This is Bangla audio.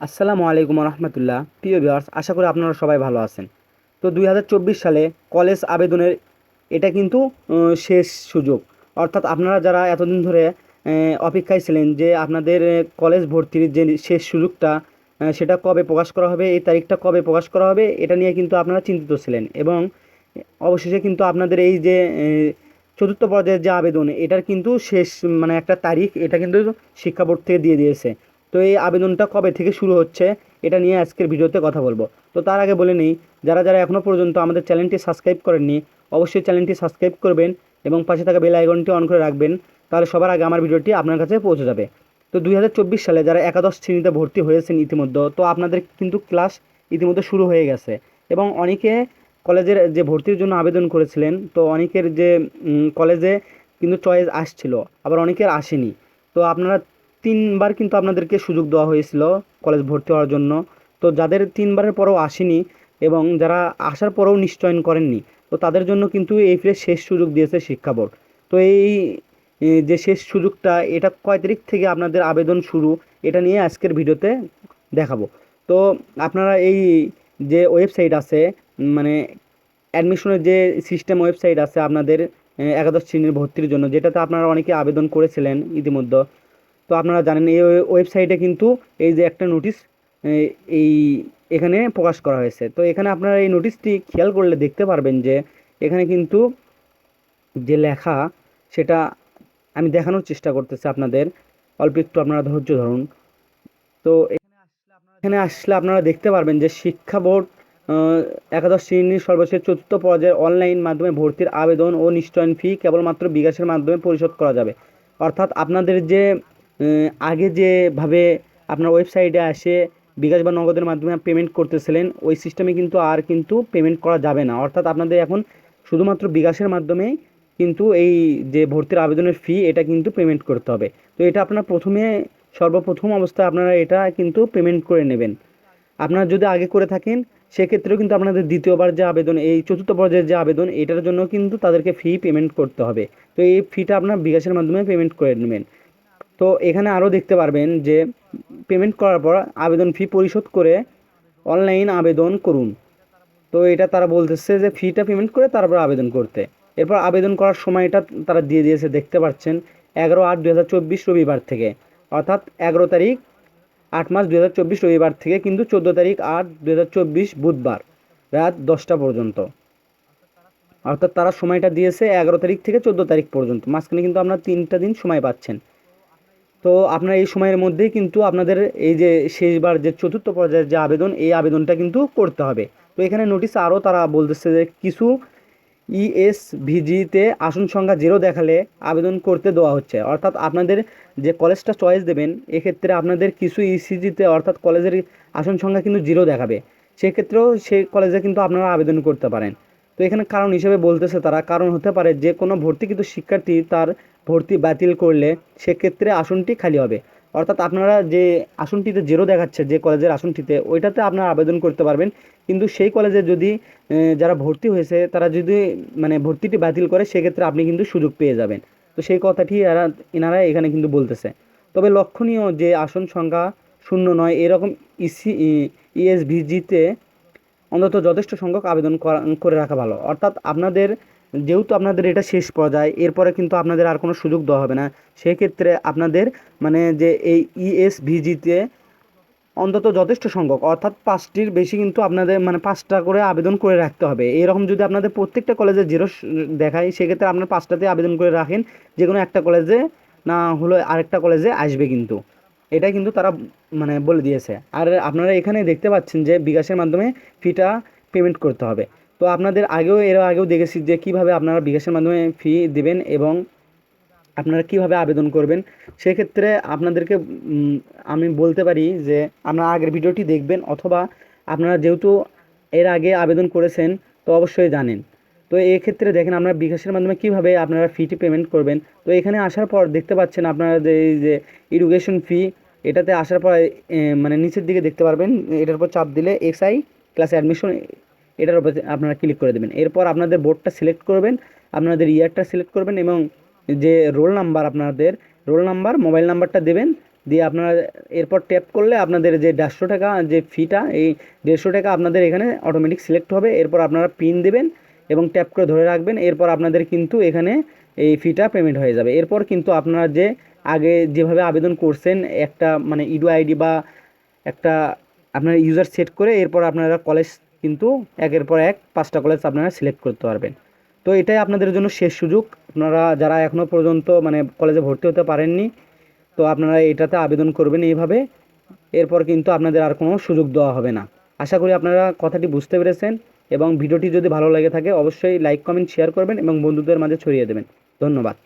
আসসালামু আলাইকুম রহমতুল্লাহ। প্রিয় ভিউয়ার্স, আশা করি আপনারা সবাই ভালো আছেন। তো দুই হাজার চব্বিশ সালে কলেজ আবেদনের এটা কিন্তু শেষ সুযোগ। অর্থাৎ আপনারা যারা এতদিন ধরে অপেক্ষায় ছিলেন যে আপনাদের কলেজ ভর্তির যে শেষ সুযোগটা সেটা কবে প্রকাশ করা হবে, এই তারিখটা কবে প্রকাশ করা হবে, এটা নিয়ে কিন্তু আপনারা চিন্তিত ছিলেন। এবং অবশেষে কিন্তু আপনাদের এই যে চতুর্থ পর্যায়ের যে আবেদন, এটার কিন্তু শেষ মানে একটা তারিখ, এটা কিন্তু শিক্ষা বোর্ড থেকে দিয়ে দিয়েছে। তো এই আবেদনটা কবে থেকে শুরু হচ্ছে, এটা নিয়ে আজকের ভিডিওতে কথা বলব। তো তার আগে বলে নিই, যারা যারা এখনও পর্যন্ত আমাদের চ্যানেলটি সাবস্ক্রাইব করেননি, অবশ্যই চ্যানেলটি সাবস্ক্রাইব করবেন এবং পাশে থাকা বেল আইকনটি অন করে রাখবেন, তাহলে সবার আগে আমার ভিডিওটি আপনার কাছে পৌঁছে যাবে। তো দুই হাজার চব্বিশ সালে যারা একাদশ শ্রেণীতে ভর্তি হয়েছেন ইতিমধ্যে, তো আপনাদের কিন্তু ক্লাস ইতিমধ্যে শুরু হয়ে গেছে। এবং অনেকে কলেজের যে ভর্তির জন্য আবেদন করেছিলেন, তো অনেকের যে কলেজে কিন্তু চয়েস আসছিল, আবার অনেকের আসেনি। তো আপনারা তিনবার কিন্তু আপনাদেরকে সুযোগ দেওয়া হয়েছিল কলেজ ভর্তি হওয়ার জন্য। তো যাদের তিনবারের পরেও আসেনি এবং যারা আসার পরেও নিশ্চয়ন করেননি, তো তাদের জন্য কিন্তু এই ফিরে শেষ সুযোগ দিয়েছে শিক্ষা বোর্ড। তো এই যে শেষ সুযোগটা, এটা কয় তারিখ থেকে আপনাদের আবেদন শুরু, এটা নিয়ে আজকের ভিডিওতে দেখাবো। তো আপনারা এই যে ওয়েবসাইট আছে মানে অ্যাডমিশনের যে সিস্টেম ওয়েবসাইট আছে আপনাদের একাদশ শ্রেণির ভর্তির জন্য, যেটাতে আপনারা অনেকে আবেদন করেছিলেন ইতিমধ্যে তো আপনারা জানেন, এই ওয়েবসাইটে কিন্তু এই যে একটা নোটিশ এই এখানে প্রকাশ করা হয়েছে। তো এখানে আপনারা এই নোটিশটি খেয়াল করলে দেখতে পারবেন যে, এখানে কিন্তু যে লেখা, সেটা আমি দেখানোর চেষ্টা করতেছি আপনাদের। অল্প একটু আপনারা ধৈর্য ধরুন। তো এখানে আসলে আপনারা দেখতে পারবেন যে শিক্ষা বোর্ড একাদশ শ্রেণির সর্বশেষ চতুর্থ পর্যায়ের অনলাইন মাধ্যমে ভর্তির আবেদন ও নিশ্চয়ন ফি কেবলমাত্র বিকাশের মাধ্যমে পরিশোধ করা যাবে। অর্থাৎ আপনাদের যে আগে যেভাবে আপনার ওয়েবসাইটে আসে বিকাশ বা নগদের মাধ্যমে পেমেন্ট করতেছিলেন, ওই সিস্টেমে কিন্তু আর কিন্তু পেমেন্ট করা যাবে না। অর্থাৎ আপনাদের এখন শুধুমাত্র বিকাশের মাধ্যমেই কিন্তু এই যে ভর্তির আবেদনের ফি এটা কিন্তু পেমেন্ট করতে হবে। তো এটা আপনার প্রথমে, সর্বপ্রথম অবস্থায় আপনারা এটা কিন্তু পেমেন্ট করে নেবেন। আপনারা যদি আগে করে থাকেন, সেক্ষেত্রেও কিন্তু আপনাদের দ্বিতীয়বার যে আবেদন, এই চতুর্থ পর্যায়ের যে আবেদন, এটার জন্য কিন্তু তাদেরকে ফি পেমেন্ট করতে হবে। তো এই ফিটা আপনার বিকাশের মাধ্যমে পেমেন্ট করে নেবেন। তো এখানে আরও দেখতে পারবেন যে পেমেন্ট করার পর আবেদন ফি পরিশোধ করে অনলাইন আবেদন করুন। তো এটা তারা বলতেছে যে ফিটা পেমেন্ট করে তারপর আবেদন করতে। এরপর আবেদন করার সময়টা তারা দিয়ে দিয়েছে, দেখতে পাচ্ছেন, এগারো আট দু রবিবার থেকে। অর্থাৎ এগারো তারিখ আট মাস দু হাজার চব্বিশ রবিবার থেকে কিন্তু চোদ্দ তারিখ আট দু বুধবার রাত দশটা পর্যন্ত। অর্থাৎ তারা সময়টা দিয়েছে এগারো তারিখ থেকে চোদ্দ তারিখ পর্যন্ত। মাঝখানে কিন্তু আপনারা তিনটা দিন সময় পাচ্ছেন। তো আপনার এই সময়ের মধ্যেই কিন্তু আপনাদের এই যে শেষবার যে চতুর্থ পর্যায়ের যে আবেদন, এই আবেদনটা কিন্তু করতে হবে। তো এখানে নোটিশ আরও তারা বলতেছে যে কিছু ইএসভিজিতে আসন সংখ্যা জিরো দেখালে আবেদন করতে দেওয়া হচ্ছে। অর্থাৎ আপনাদের যে কলেজটা চয়েস দেবেন, এক্ষেত্রে আপনাদের কিছু ইসিজিতে অর্থাৎ কলেজের আসন সংখ্যা কিন্তু জিরো দেখাবে। সেক্ষেত্রেও সেই কলেজে কিন্তু আপনারা আবেদন করতে পারেন। তো এখানে কারণ হিসেবে বলতেছে তারা, কারণ হতে পারে যে কোনো ভর্তিকৃত শিক্ষার্থী তার ভর্তি বাতিল করলে সেক্ষেত্রে আসনটি খালি হবে। অর্থাৎ আপনারা যে আসনটিতে জিরো দেখাচ্ছে, যে কলেজের আসনটিতে, ওইটাতে আপনারা আবেদন করতে পারবেন। কিন্তু সেই কলেজে যদি যারা ভর্তি হয়েছে, তারা যদি মানে ভর্তিটি বাতিল করে, সেক্ষেত্রে আপনি কিন্তু সুযোগ পেয়ে যাবেন। তো সেই কথাটি এরা, এনারা এখানে কিন্তু বলতেছে। তবে লক্ষণীয় যে আসন সংখ্যা শূন্য নয়, এরকম ইসি ইএসভিজিতে অন্তত যথেষ্ট সংখ্যক আবেদন করা- রাখা ভালো। অর্থাৎ আপনাদের, যেহেতু আপনাদের এটা শেষ পর্যায়ে, এরপরে কিন্তু আপনাদের আর কোনো সুযোগ দেওয়া হবে না। সেক্ষেত্রে আপনাদের মানে যে এই E ইএসভিজিতে অন্তত যথেষ্ট সংখ্যক, অর্থাৎ পাঁচটির বেশি কিন্তু আপনাদের মানে পাঁচটা করে আবেদন করে রাখতে হবে। এরকম যদি আপনাদের প্রত্যেকটা কলেজে জিরো দেখায়, সেক্ষেত্রে আপনার পাঁচটাতে আবেদন করে রাখেন। যে কোনো একটা কলেজে না হলো আরেকটা কলেজে আসবে কিন্তু। এটা কিন্তু তারা মানে বলে দিয়েছে। আর আপনারা এখানে দেখতে পাচ্ছেন যে বিকাশের মাধ্যমে ফিটা পেমেন্ট করতে হবে। তো আপনাদের আগেও, এর আগেও দেখেছি যে কীভাবে আপনারা বিকাশের মাধ্যমে ফি দেবেন এবং আপনারা কীভাবে আবেদন করবেন। সেক্ষেত্রে আপনাদেরকে আমি বলতে পারি যে আপনারা আগের ভিডিওটি দেখবেন অথবা আপনারা যেহেতু এর আগে আবেদন করেছেন, তো অবশ্যই জানেন। তো এক্ষেত্রে দেখেন আপনারা বিকাশের মাধ্যমে কীভাবে আপনারা ফিটি পেমেন্ট করবেন। তো এখানে আসার পর দেখতে পাচ্ছেন আপনারা যে এই যে এডুকেশন ফি এটাতে আসার পর মানে নিচের দিকে দেখতে পারবেন, এটার উপর চাপ দিলে এসআই ক্লাস অ্যাডমিশন এটার উপর আপনারা ক্লিক করে দেবেন। এরপর আপনাদের বোর্ডটা সিলেক্ট করবেন, আপনাদের ইয়ারটা সিলেক্ট করবেন এবং যে রোল নাম্বার আপনাদের রোল নাম্বার মোবাইল নাম্বারটা দেবেন, দিয়ে আপনারা এরপর ট্যাপ করলে আপনাদের যে দেড়শো টাকা যে ফিটা এই দেড়শো টাকা আপনাদের এখানে অটোমেটিক সিলেক্ট হবে। এরপর আপনারা পিন দেবেন এবং ট্যাপ করে ধরে রাখবেন, এরপর আপনাদের কিন্তু এখানে এই ফিটা পেমেন্ট হয়ে যাবে। এরপর কিন্তু আপনারা যে আগে যেভাবে আবেদন করছেন, একটা মানে ইডো আইডি বা একটা আপনার ইউজার সেট করে এরপর আপনারা কলেজ কিন্তু একের পর এক পাঁচটা কলেজ আপনারা সিলেক্ট করতে পারবেন। তো এটাই আপনাদের জন্য শেষ সুযোগ। আপনারা যারা এখনও পর্যন্ত মানে কলেজে ভর্তি হতে পারেননি, তো আপনারা এটাতে আবেদন করবেন এইভাবে। এরপর কিন্তু আপনাদের আর কোনো সুযোগ দেওয়া হবে না। আশা করি আপনারা কথাটি বুঝতে পেরেছেন। এবং ভিডিওটি যদি ভালো লেগে থাকে, অবশ্যই লাইক কমেন্ট শেয়ার করবেন এবং বন্ধুদের মাঝে ছড়িয়ে দেবেন। ধন্যবাদ।